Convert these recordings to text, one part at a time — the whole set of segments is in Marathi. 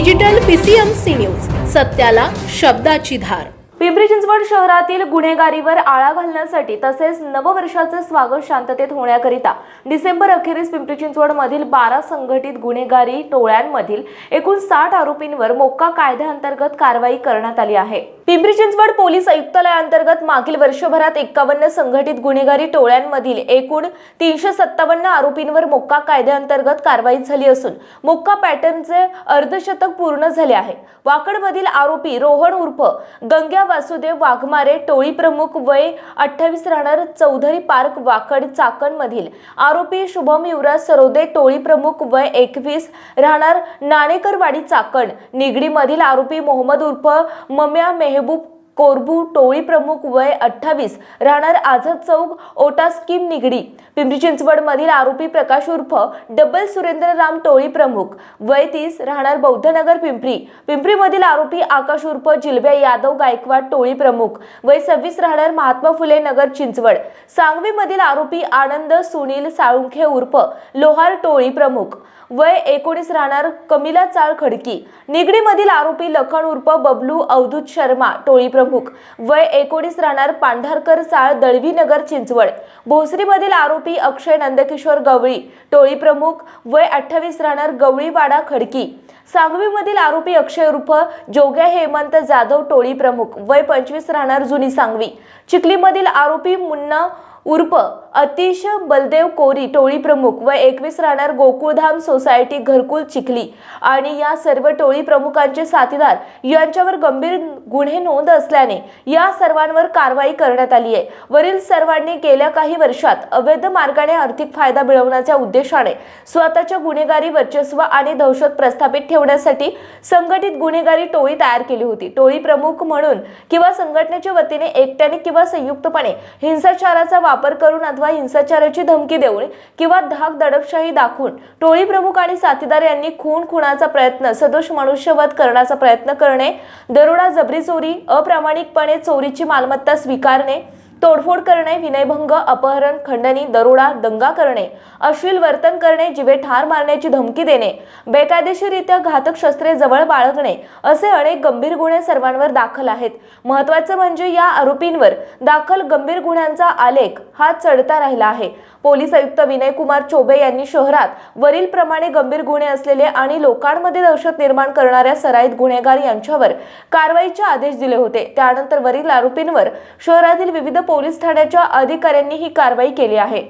डिजिटल पीसीएमसी न्यूज सत्याला शब्दाची धार. पिंपरी चिंचवड शहरातील गुन्हेगारीवर आळा घालण्यासाठी तसेच नववर्षाचे स्वागत शांततेत होण्याकरिता डिसेंबर अखेरीस पिंपरी चिंचवड मधील बारा संघटित गुन्हेगारी टोळ्यांमधील एकूण साठ आरोपींवर मोक्का कायद्याअंतर्गत कारवाई करण्यात आली आहे. पिंपरी चिंचवड पोलीस आयुक्तालयाअंतर्गत मागील वर्षभरात एक्कावन्न संघटित गुन्हेगारी टोळ्यांमधील एकूण तीनशे सत्तावन्न आरोपींवर मोक्का कायद्याअंतर्गत कारवाई झाली असून मोक्का पॅटर्नचे अर्धशतक पूर्ण झाले आहे. वाकडमधील आरोपी रोहन उर्फ गंग्या वासुदेव वाघमारे टोळी प्रमुख वय अठ्ठावीस राहणार चौधरी पार्क वाकड चाकणमधील. आरोपी शुभम युवराज सरोदे टोळी प्रमुख वय एकवीस राहणार नाणेकरवाडी चाकण. निगडीमधील आरोपी मोहम्मद उर्फ मम्या Любуб कोरबू टोळी प्रमुख वय अठ्ठावीस राहणार आझाद चौक ओटा स्कीम निगडी. पिंपरी चिंचवड मधील आरोपी प्रकाश उर्फ डबल सुरेंद्र राम टोळी प्रमुख. वय तीस राहणार बौद्धनगर पिंपरी. पिंपरी मधील आरोपी आकाश उर्फ जिलब्या यादव गायकवाड टोळी प्रमुख. वय सव्वीस राहणार महात्मा फुले नगर चिंचवड. सांगवी मधील आरोपी आनंद सुनील साळुंखे उर्फ लोहार टोळी प्रमुख. वय एकोणीस राहणार कमिला चाळ खडकी. निगडीमधील आरोपी लखन उर्फ बबलू अवधूत शर्मा टोळी प्रमुख. वय एकोणीस राहणार पांढरकर चाळ दळवी नगर चिंचवड. भोसरीमधील आरोपी अक्षय नंदकिशोर गवळी टोळी प्रमुख. वय अठ्ठावीस राहणार गवळीवाडा खडकी. सांगवीमधील आरोपी अक्षय उर्फ जोग्या हेमंत जाधव टोळी प्रमुख. वय पंचवीस राहणार जुनी सांगवी. चिखलीमधील आरोपी मुन्ना उर्फ अतिश बलदेव कोरी टोळी प्रमुख व एकवीस राहणार गोकुळधाम सोसायटी घरकुल चिखली. आणि या सर्व टोळी प्रमुखांचे साथीदार यांच्यावर गंभीर गुन्हे नोंद असल्याने या सर्वांवर कारवाई करण्यात आली आहे. वरील सर्वांनी गेल्या काही वर्षात अवैध मार्गाने आर्थिक फायदा मिळवण्याच्या उद्देशाने स्वतःच्या गुन्हेगारी वर्चस्व आणि दहशत प्रस्थापित ठेवण्यासाठी संघटित गुन्हेगारी टोळी तयार केली होती. टोळी प्रमुख म्हणून किंवा संघटनेच्या वतीने एकट्याने किंवा संयुक्तपणे हिंसाचाराचा वापर करून अथवा हिंसाचाराची धमकी देऊन किंवा धाक दडपशाही दाखवून टोळी प्रमुख आणि साथीदार यांनी खून खुणाचा प्रयत्न सदोष मनुष्यवध करण्याचा प्रयत्न करणे दरोडा जबरी चोरी अप्रामाणिकपणे चोरीची मालमत्ता स्वीकारणे तोडफोड करणे विनयभंग अपहरण खंडणी दरोडा दंगा करणे अश्लील वर्तन करणे जिवे ठार मारण्याची धमकी देणे बेकायदेशीररित्या घातक शस्त्रे जवळ बाळगणे असे अनेक गंभीर गुन्हे सर्वांवर दाखल आहेत. महत्वाचं म्हणजे या आरोपींवर दाखल गंभीर गुन्ह्यांचा आलेख हा चढता राहिला आहे. पोलीस आयुक्त विनय कुमार चोबे यांनी शहरात वरील प्रमाणे गंभीर गुन्हे असलेले आणि लोकांमध्ये दहशत निर्माण करणाऱ्या सराईत गुन्हेगार यांच्यावर कारवाईचे आदेश दिले होते. त्यानंतर वरील आरोपींवर शहरातील विविध पोलीस ठाण्याच्या अधिकाऱ्यांनी ही कारवाई केली आहे.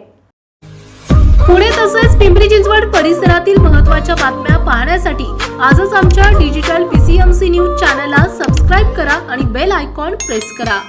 पुणे तसेच पिंपरी चिंचवड परिसरातील महत्त्वाच्या बातम्या पाहण्यासाठी आजच आमच्या डिजिटल पीसीएमसी न्यूज चॅनलला सबस्क्राईब करा आणि बेल आयकॉन प्रेस करा.